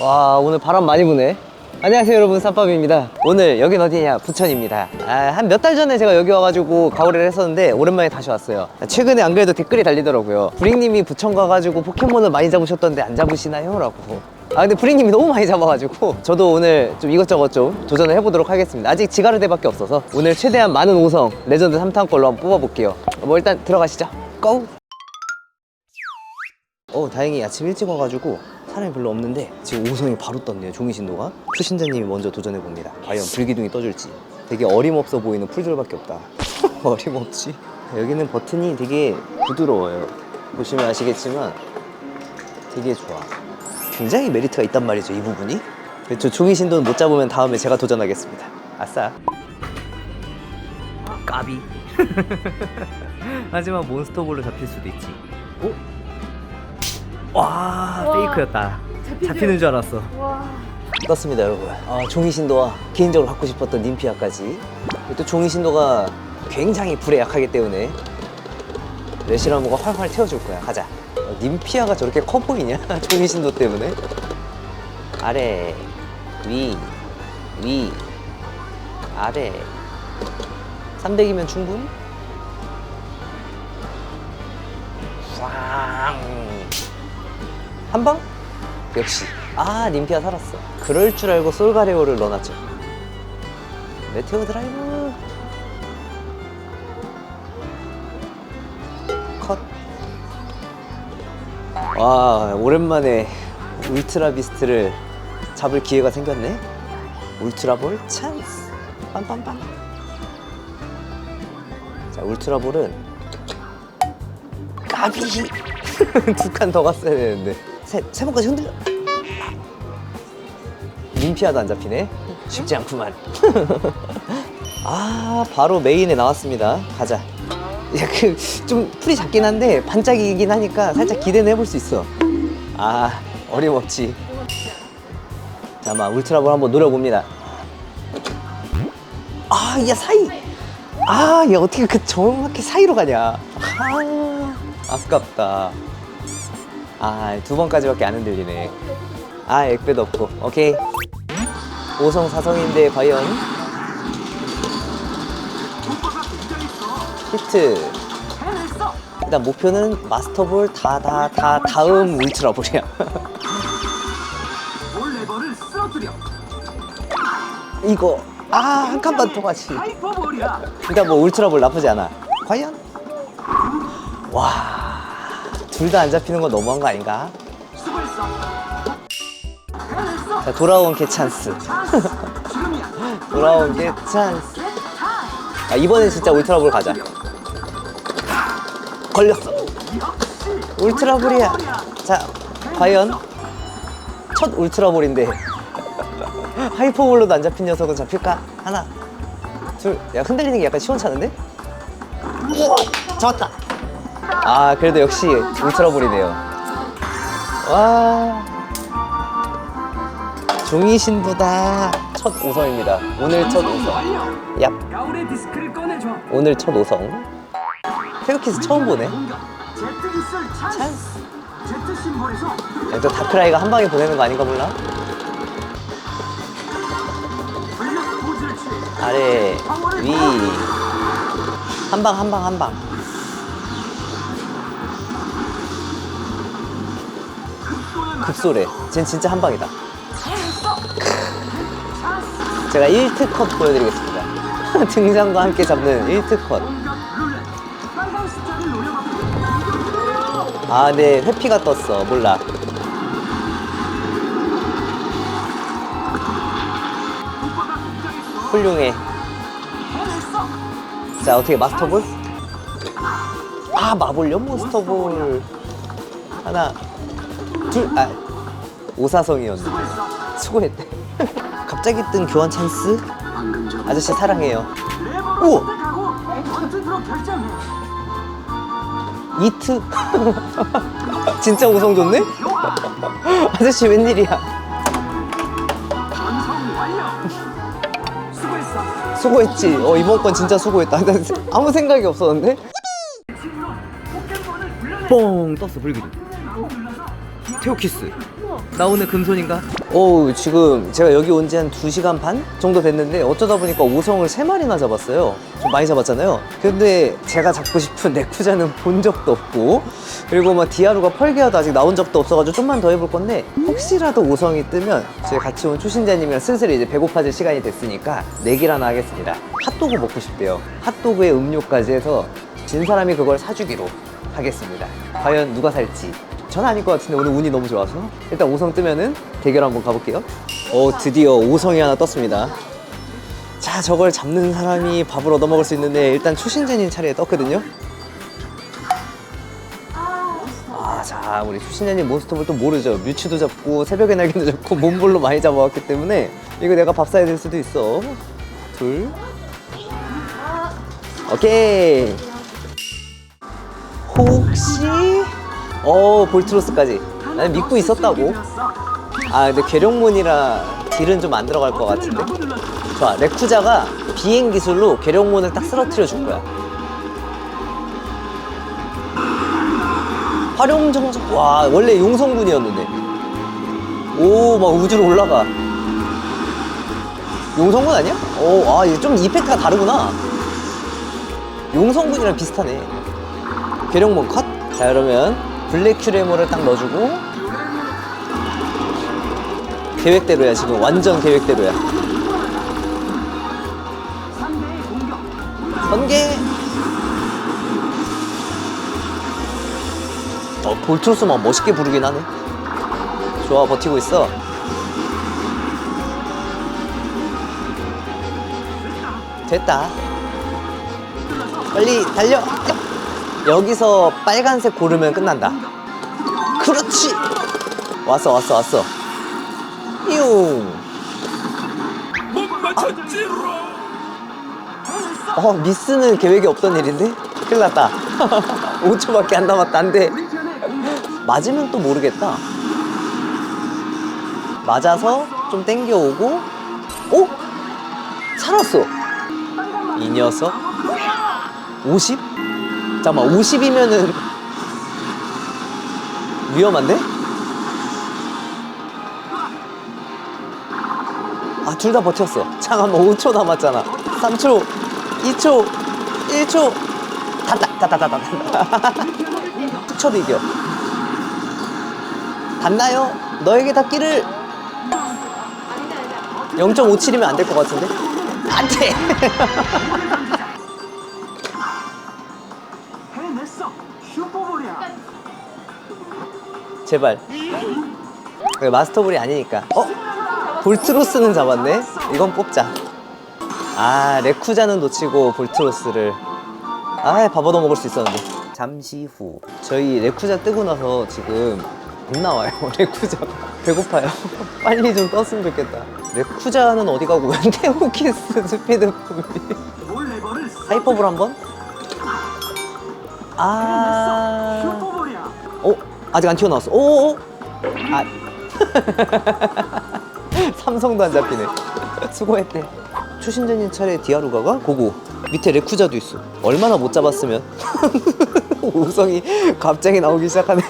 와 오늘 바람 많이 부네. 안녕하세요 여러분. 쌈밥입니다. 오늘 여긴 어디냐? 부천입니다. 아, 한 몇 달 전에 제가 여기 와가지고 가오리를 했었는데 오랜만에 다시 왔어요. 최근에 안 그래도 댓글이 달리더라고요. 브링님이 부천 가가지고 포켓몬을 많이 잡으셨던데 안 잡으시나요? 라고. 아 근데 브링님이 너무 많이 잡아가지고 저도 오늘 좀 이것저것 좀 도전을 해보도록 하겠습니다. 아직 지가르대밖에 없어서 오늘 최대한 많은 5성 레전드 3탄 걸로 한번 뽑아볼게요. 뭐 일단 들어가시죠. 고! 어 다행히 아침 일찍 와가지고 사람이 별로 없는데 지금 5성이 바로 떴네요 종이 신도가. 초신자님이 먼저 도전해 봅니다. 과연 불기둥이 떠줄지. 되게 어림없어 보이는 풀들밖에 없다. 어림없지. 여기는 버튼이 되게 부드러워요. 보시면 아시겠지만 되게 좋아. 굉장히 메리트가 있단 말이죠 이 부분이. 그렇죠. 종이 신도는 못 잡으면 다음에 제가 도전하겠습니다. 아싸. 까비. 하지만 몬스터볼로 잡힐 수도 있지. 오? 와, 와. 페이크였다. 잡히죠? 잡히는 줄 알았어. 와. 떴습니다, 여러분. 아, 종이 신도와 개인적으로 갖고 싶었던 님피아까지. 또 종이 신도가 굉장히 불에 약하기 때문에 레시라모가 활활 태워줄 거야. 가자. 어, 님피아가 저렇게 커 보이냐? 종이 신도 때문에. 아래, 위, 위, 아래. 300이면 충분? 꽝. 한 방? 역시. 아 님피아 살았어. 그럴 줄 알고 솔가레오를 넣어놨죠. 메테오 드라이브. 컷와 오랜만에 울트라 비스트를 잡을 기회가 생겼네. 울트라볼 찬스. 빰빰빰. 자 울트라볼은 까비. 두 칸 더 갔어야 되는데 세, 세 번까지 흔들려. 민피아도 안 잡히네? 쉽지 않구만. 아 바로 메인에 나왔습니다. 가자. 야그좀 풀이 작긴 한데 반짝이긴 하니까 살짝 기대는 해볼 수 있어. 아 어림없지. 자마 울트라볼 한번 노려봅니다. 아 야 사이. 아얘 어떻게 그 정확히 사이로 가냐. 아 아깝다 아, 두 번까지밖에 안 흔들리네. 아, 액배도 없고. 오케이. 5성, 4성인데, 과연. 히트. 일단 목표는 마스터볼 다, 다, 다, 다 음 울트라볼이야. 볼레버를 쓰러뜨려 이거. 아, 한 칸만. 하이퍼볼이야 일단 뭐 울트라볼 나쁘지 않아. 과연? 와. 둘다 안 잡히는 건 너무한 거 아닌가? 자, 돌아온 개 찬스. 돌아온 게 찬스. 아, 이번엔 진짜 울트라볼 가자. 걸렸어. 울트라볼이야. 자, 과연 첫 울트라볼인데 하이퍼볼로도 안 잡힌 녀석은 잡힐까? 하나, 둘. 야, 흔들리는 게 약간 시원찮은데? 우와, 잡았다. 아, 그래도 역시 울트라볼이네요. 와. 종이 신부다. 첫 5성입니다. 오늘 첫 5성. 완료 얍. 오늘 첫 5성. 페어키스 처음 보네. 찬스. 제트 다크라이가 한 방에 보내는 거 아닌가 몰라? 전력 포즈를 취해 아래, 위. 한 방, 한 방, 한 방. 급소래. 쟨 진짜 한 방이다. 찬스 제가 1트 컷 보여드리겠습니다. 등장과 함께 잡는 1트 컷. 아, 네, 회피가 떴어. 몰라. 훌륭해. 자, 어떻게 마스터볼? 아, 마블요 몬스터볼. 하나, 둘, 아, 오사성이었는데. 수고했대. 갑자기 뜬 교환 찬스? 아저씨 사랑해요. 우와. 이트? 진짜 오성 좋네? 아저씨 웬일이야? 수고했지. 어, 이번 건 진짜 수고했다. 나 아무 생각이 없었는데? 뽕 떴어, 불러서 테오키스. 나 오늘 금손인가? 오 지금 제가 여기 온 지 한 2시간 반 정도 됐는데 어쩌다 보니까 오성을 3마리나 잡았어요. 좀 많이 잡았잖아요. 근데 제가 잡고 싶은 네쿠자는 본 적도 없고 그리고 막 디아루가 펄게아도 아직 나온 적도 없어가지고 좀만 더 해볼 건데 혹시라도 오성이 뜨면 저희 같이 온 초신자님이랑 슬슬 이제 배고파질 시간이 됐으니까 내기를 하나 하겠습니다. 핫도그 먹고 싶대요. 핫도그에 음료까지 해서 진 사람이 그걸 사주기로 하겠습니다. 과연 누가 살지? 전 아닐 것 같은데 오늘 운이 너무 좋아서. 일단 5성 뜨면은 대결 한번 가볼게요. 오 드디어 5성이 하나 떴습니다. 자 저걸 잡는 사람이 밥을 얻어먹을 수 있는데 일단 초신자님 차례에 떴거든요. 아자 우리 초신자님 몬스터볼 또 모르죠. 뮤츠도 잡고 새벽의 날개도 잡고 몬볼로 많이 잡아왔기 때문에 이거 내가 밥 사야 될 수도 있어. 둘. 오케이 혹시? 어 볼트로스까지. 나는 믿고 있었다고? 아 근데 괴력몬이라 딜은 좀 안 들어갈 것 같은데? 좋아 레쿠자가 비행 기술로 괴력몬을 딱 쓰러뜨려 줄 거야. 활용 정적 와 원래 용성군이었는데. 오 막 우주로 올라가. 용성군 아니야? 오아 이게 좀 이펙트가 다르구나. 용성군이랑 비슷하네 괴력몬 컷? 자 그러면 블랙 큐레모를 딱 넣어주고 계획대로야 지금. 완전 계획대로야. 3대 공격. 번개. 어 볼트로스만 멋있게 부르긴 하네. 좋아 버티고 있어. 됐다. 빨리 달려 여기서 빨간색 고르면 끝난다 그렇지 왔어 왔어 왔어 뿅 어, 미스는 계획이 없던 일인데? 큰일 났다. 5초밖에 안 남았다. 안 돼. 우리 편의 공격. 맞으면 또 모르겠다. 맞아서 좀 땡겨오고, 오? 살았어. 이 녀석. 50? 잠깐만, 50이면은 위험한데? 아, 둘 다 버텼어. 잠깐만, 5초 남았잖아. 3초, 2초, 1초. 닿다, 닿다, 닿다, 닿다. 스쳐도 이겨. 닿나요? 너에게 닿기를 0.57이면 안 될 것 같은데? 안 돼! 슈퍼볼이야. 제발. 그래, 마스터볼이 아니니까. 어? 볼트로스는 잡았네? 이건 뽑자. 아, 레쿠자는 놓치고 볼트로스를. 아, 밥 얻어 먹을 수 있었는데. 잠시 후. 저희 레쿠자 뜨고 나서 지금 못 나와요. 레쿠자. 배고파요. 빨리 좀 떴으면 좋겠다. 레쿠자는 어디 가고 웬테오키스 스피드 폼이. 몰레버를 하이퍼볼 한 번? 아. 어? 아직 안 튀어나왔어. 오, 오. 아. 삼성도 안 잡히네. 수고했대. 초신자님 차례 디아루가가 고고. 밑에 레쿠자도 있어. 얼마나 못 잡았으면. 우성이 갑자기 나오기 시작하네.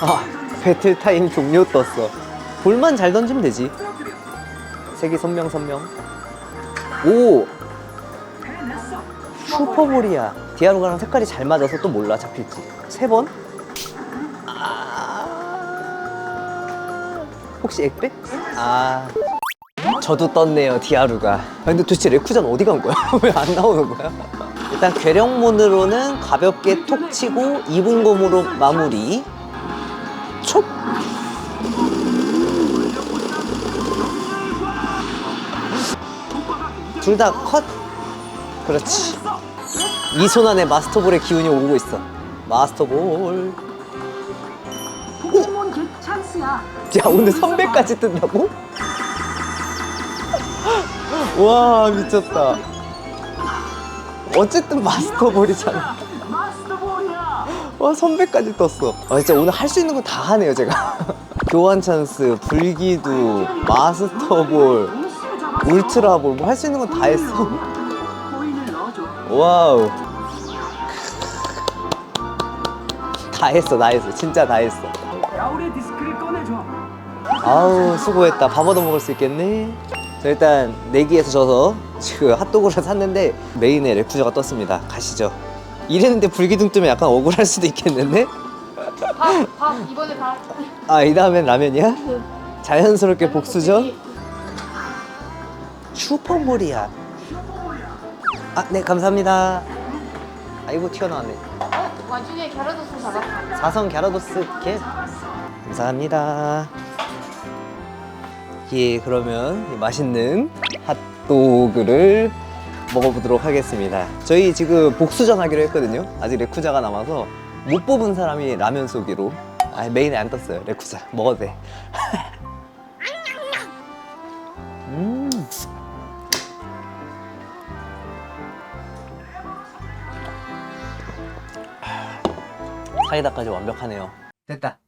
아, 배틀 타임 종료 떴어. 볼만 잘 던지면 되지. 색이 선명 선명. 오. 슈퍼볼이야. 디아루가랑 색깔이 잘 맞아서 또 몰라 잡힐지. 세 번? 아... 혹시 액백? 아. 저도 떴네요, 디아루가. 아, 근데 도대체 레쿠자는 어디 간 거야? 왜 안 나오는 거야? 일단 괴력몬으로는 가볍게 톡 치고 2분 검으로 마무리. 촉! 둘 다 컷! 그렇지. 이 손 안에 마스터볼의 기운이 오고 있어. 마스터볼. 포켓몬 개 찬스야. 야, 오늘 선배까지 뜬다고? 와, 미쳤다. 어쨌든 마스터볼이잖아. 마스터볼이야. 와, 선배까지 떴어. 아, 진짜 오늘 할 수 있는 거 다 하네요, 제가. 교환 찬스, 불기두, 마스터볼, 울트라볼, 뭐 할 수 있는 건 다 했어. 코인을 넣어줘. 와우. 다 했어, 다 했어. 진짜 다 했어. 야울의 디스크를 꺼내줘. 아우 수고했다 밥 얻어 먹을 수 있겠네 자 일단 내기에서 져서 지금 핫도그를 샀는데 메인에 레쿠자가 떴습니다 가시죠 이랬는데 불기둥 뜨면 약간 억울할 수도 있겠는데 밥, 밥 이번에 밥. 아 이 다음엔 라면이야? 자연스럽게 복수전 슈퍼몰이야 아네 감사합니다 아이고 튀어나왔네 어? 와중에 갸라도스 잡았다. 사성 갸라도스 겟 감사합니다. 예 그러면 이 맛있는 핫도그를 먹어보도록 하겠습니다. 저희 지금 복수전 하기로 했거든요. 아직 레쿠자가 남아서 못 뽑은 사람이 라면 쏘기로. 아 메인에 안 떴어요. 레쿠자. 먹어도 돼 사이다까지 완벽하네요. 됐다.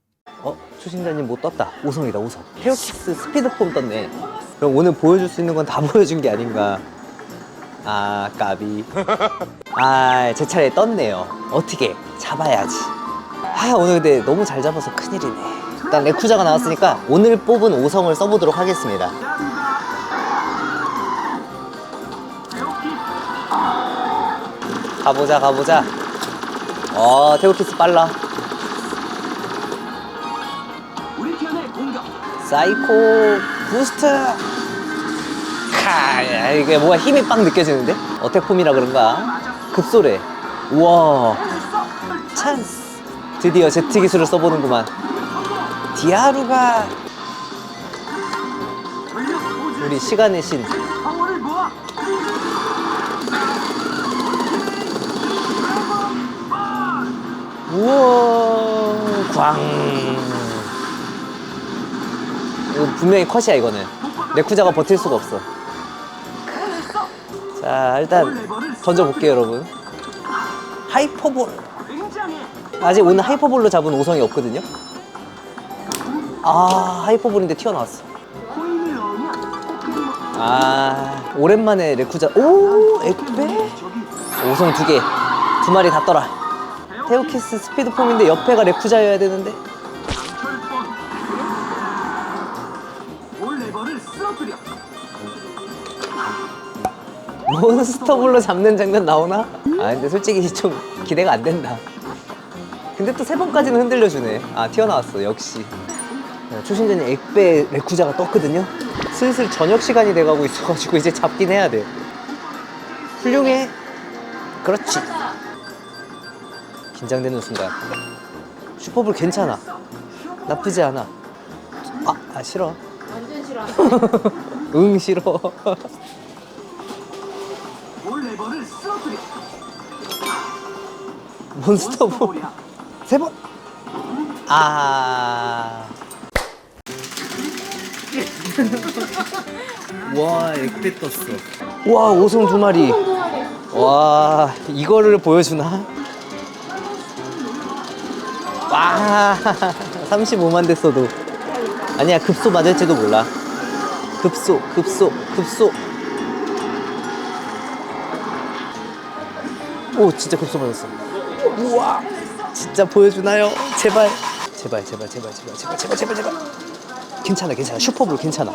어? 초심자님 못 떴다. 5성이다, 5성. 헤어킥스 스피드폼 떴네. 그럼 오늘 보여줄 수 있는 건 다 보여준 게 아닌가. 아, 까비. 아, 제 차례에 떴네요. 어떻게? 잡아야지. 아, 오늘 근데 너무 잘 잡아서 큰일이네. 일단 레쿠자가 나왔으니까 오늘 뽑은 5성을 써보도록 하겠습니다. 가보자, 가보자. 어, 테오키스 빨라. 사이코 부스트. 카 야, 이게 뭐가 힘이 빡 느껴지는데? 어택폼이라 그런가? 급소래. 우와 찬스. 드디어 제트 기술을 써보는구만. 디아루가. 우리 시간의 신 우와 광 이거 분명히 컷이야 이거는 레쿠자가 버틸 수가 없어 자 일단 던져볼게요 여러분 하이퍼볼. 아직 오늘 하이퍼볼로 잡은 5성이 없거든요. 아 하이퍼볼인데 튀어나왔어. 아 오랜만에 레쿠자 오 액배 5성 두 개, 두 마리 다 떠라. 테오키스 스피드폼인데 옆에가 레쿠자여야 되는데. 몬스터볼로 잡는 장면 나오나? 아 근데 솔직히 좀 기대가 안 된다. 근데 또 세 번까지는 흔들려주네. 아 튀어나왔어 역시. 네, 초신자님 액배 레쿠자가 떴거든요. 슬슬 저녁 시간이 돼가고 있어가지고 이제 잡긴 해야 돼. 훌륭해. 그렇지. 긴장되는 순간. 슈퍼볼 괜찮아. 나쁘지 않아. 아, 아 싫어. 완전 싫어. 응 싫어. 몬스터볼 몬스터볼이야. 세 번. 아. 와, 액배 떴어. 와, 오성 두 마리. 와, 이거를 보여주나? 와, 35만 됐어도. 아니야, 급소 맞을지도 몰라. 급소, 급소, 급소. 오, 진짜 급소 맞았어. 우와, 진짜 보여주나요? 제발. 제발, 제발, 제발, 제발, 제발, 제발, 제발, 제발. 괜찮아, 괜찮아. 슈퍼볼 괜찮아.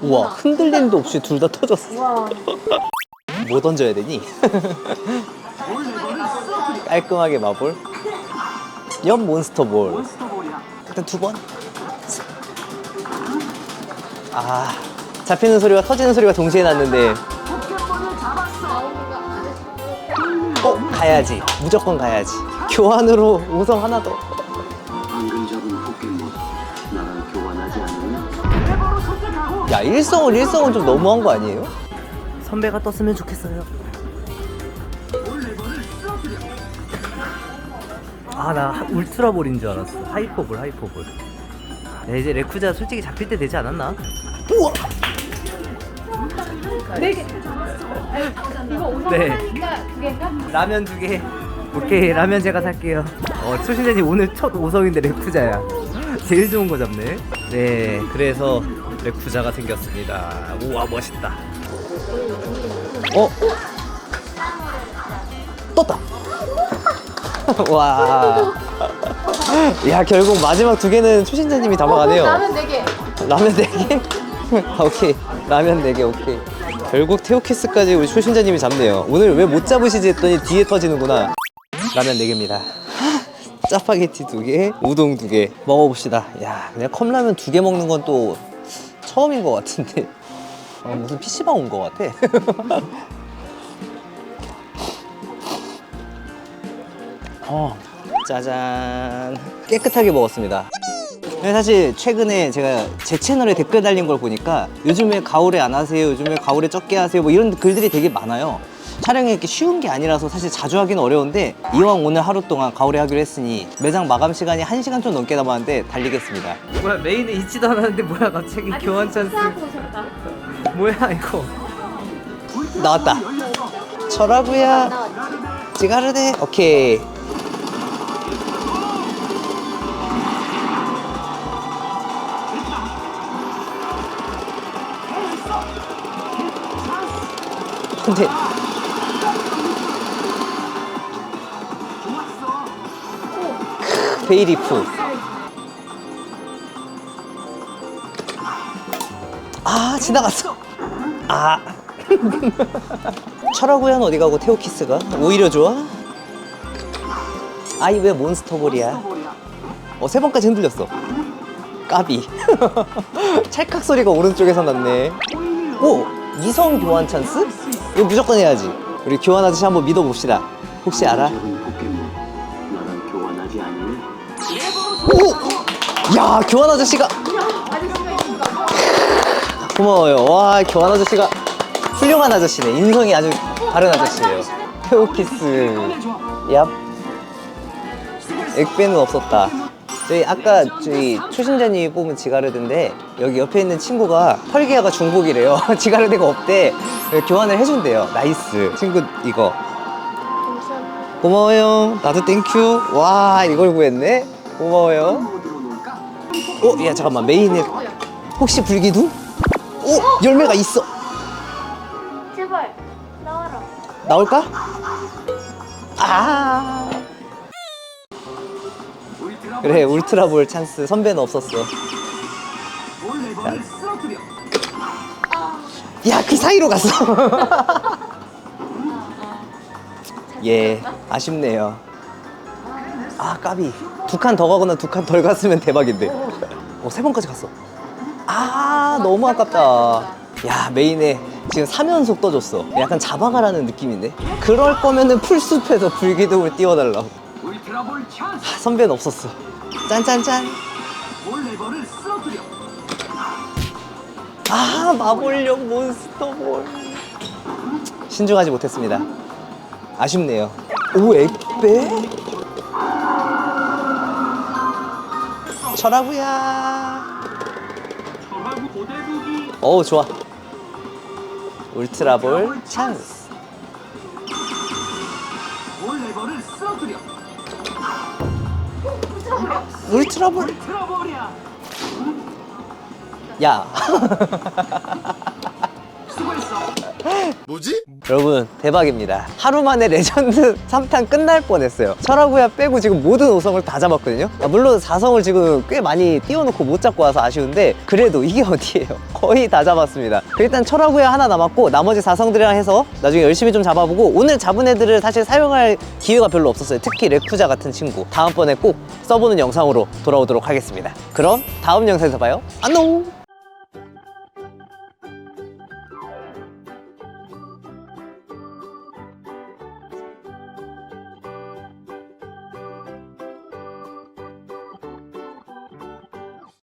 우와, 흔들림도 없이 둘 다 터졌어. 뭐 던져야 되니? 깔끔하게 마볼. 옆 몬스터볼. 몬스터볼이야. 일단 두 번. 아, 잡히는 소리와 터지는 소리가 동시에 났는데, 포켓몬을 잡았어. 돼. 어, 가야지. 무조건 가야지. 교환으로 우성 하나 더. 방금 잡은 포켓몬 나랑 교환하지 않으면 레버로 선택하고 야, 일성은 일성은 좀 너무한 거 아니에요? 선배가 떴으면 좋겠어요. 아, 나 울트라볼인 줄 알았어. 하이퍼볼, 하이퍼볼. 네, 이제 레쿠자 솔직히 잡힐 때 되지 않았나? 우와! 이거 오성 네. 하니까 두 개인가? 라면 두 개. 오케이, 라면 제가 살게요. 어, 초신자님 오늘 첫 5성인데 레쿠자야. 제일 좋은 거 잡네. 네, 그래서 레쿠자가 생겼습니다. 우와, 멋있다. 어? 와. 야 결국 마지막 두 개는 초신자님이 담아가네요. 라면 4개. 라면 4개? 오케이. 라면 4개 오케이. 결국 테오키스까지 우리 초신자님이 잡네요. 오늘 왜 못 잡으시지 했더니 뒤에 터지는구나. 라면 4개입니다. 짜파게티 2개, 우동 2개. 먹어봅시다. 야, 그냥 컵라면 2개 먹는 건 또 처음인 것 같은데. 어, 무슨 PC방 온 것 같아. 어, 짜잔. 깨끗하게 먹었습니다. 근데 사실 최근에 제가 제 채널에 댓글 달린 걸 보니까 요즘에 가오레 안 하세요, 요즘에 가오레 적게 하세요, 뭐 이런 글들이 되게 많아요. 촬영이 이렇게 쉬운 게 아니라서 사실 자주 하기는 어려운데 이왕 오늘 하루 동안 가오레 하기로 했으니 매장 마감 시간이 1시간 좀 넘게 남았는데 달리겠습니다. 뭐야 메인에 있지도 않았는데 뭐야 갑자기 교환 찬스. 뭐야 이거 나왔다 철하구야 찌가르네 오케이 근데 베이리프. 아 지나갔어. 아. 철하구야는 어디 가고 테오키스가? 오히려 좋아? 아이 왜 몬스터볼이야? 어 세 번까지 흔들렸어. 까비. 찰칵 소리가 오른쪽에서 났네. 오 이성 교환 찬스? 이거 무조건 해야지. 우리 교환 아저씨 한번 믿어봅시다. 혹시 알아? 포켓몬 나랑 교환하지 않을래? 오! 야 교환 아저씨가. 고마워요. 와 교환 아저씨가 훌륭한 아저씨네. 인성이 아주 바른 아저씨예요. 테오키스. 얍. 액배는 없었다 저희 아까 저희 초신자님이 뽑은 지가르드인데 여기 옆에 있는 친구가 펄기아가 중복이래요 지가르드가 없대 교환을 해준대요 나이스 친구 이거 고마워요 나도 땡큐 와 이걸 구했네 고마워요? 어? 야 잠깐만 메인에 혹시 불기둥? 오! 열매가 있어 제발 나와라. 나올까? 아 그래 울트라 볼 찬스. 선배는 없었어. 야. 그 사이로 갔어. 예 아쉽네요. 아 까비. 두 칸 더 가거나 두 칸 덜 갔으면 대박인데. 어 세 번까지 갔어. 아 너무 아깝다. 야 메인에 지금 3연속 떠줬어. 약간 잡아가라는 느낌인데? 그럴 거면은 풀숲에서 불기둥을 띄워달라고 찬스. 아, 선배는 없었어. 짠짠짠. 볼레버를 쓰러뜨려. 아 마블용 몬스터볼. 신중하지 못했습니다. 아쉽네요. 오 저하고 고대두기 어우 좋아. 울트라볼 찬스 울트라볼 울트라볼이야. 야. 수고했어 여러분 대박입니다. 하루 만에 레전드 3탄 끝날 뻔했어요. 철하구야 빼고 지금 모든 5성을 다 잡았거든요. 아, 물론 4성을 지금 꽤 많이 띄워놓고 못 잡고 와서 아쉬운데 그래도 이게 어디예요? 거의 다 잡았습니다. 일단 철하구야 하나 남았고 나머지 4성들이랑 해서 나중에 열심히 좀 잡아보고 오늘 잡은 애들을 사실 사용할 기회가 별로 없었어요. 특히 레쿠자 같은 친구. 다음번에 꼭 써보는 영상으로 돌아오도록 하겠습니다. 그럼 다음 영상에서 봐요. 안녕